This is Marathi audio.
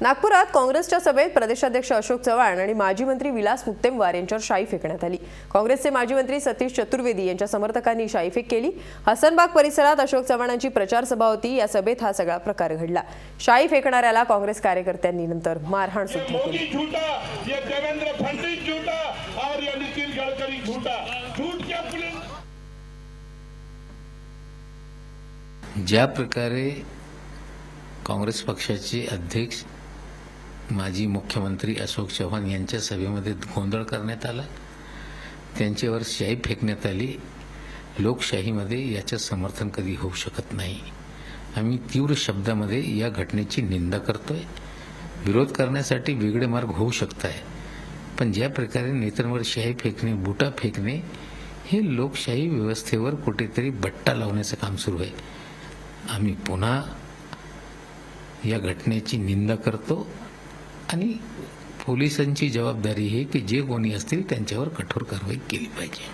नागपुरात काँग्रेसच्या सभेत प्रदेशाध्यक्ष अशोक चव्हाण आणि माजी मंत्री विलास मुत्तेमवार यांच्यावर शाई फेकण्यात आली. काँग्रेसचे माजी मंत्री सतीश चतुर्वेदी यांच्या समर्थकांनी शाईफेक केली. हसनबाग परिसरात अशोक चव्हाणांची प्रचार सभा होती. या सभेत हा सगळा प्रकार घडला. शाई फेकणाऱ्याला काँग्रेस कार्यकर्त्यांनी नंतर मारहाण सुद्धा केली. ज्या प्रकारे काँग्रेस पक्षाचे अध्यक्ष माजी मुख्यमंत्री अशोक चव्हाण यांच्या सभेमध्ये गोंधळ करण्यात आला. त्यांच्यावर शाही फेकण्यात आली. लोकशाहीमध्ये याचं समर्थन कधी होऊ शकत नाही. आम्ही तीव्र शब्दामध्ये या घटनेची निंदा करतोय. विरोध करण्यासाठी वेगळे मार्ग होऊ शकत आहे पण ज्या प्रकारे नेत्यांवर शाही फेकणे बुटा फेकणे हे लोकशाही व्यवस्थेवर कुठेतरी बट्टा लावण्याचं काम सुरू आहे. आम्ही पुन्हा या घटनेची निंदा करतो. आणि पोलिसांची जबाबदारी ही की जे कोणी असतील त्यांच्यावर कठोर कारवाई केली पाहिजे.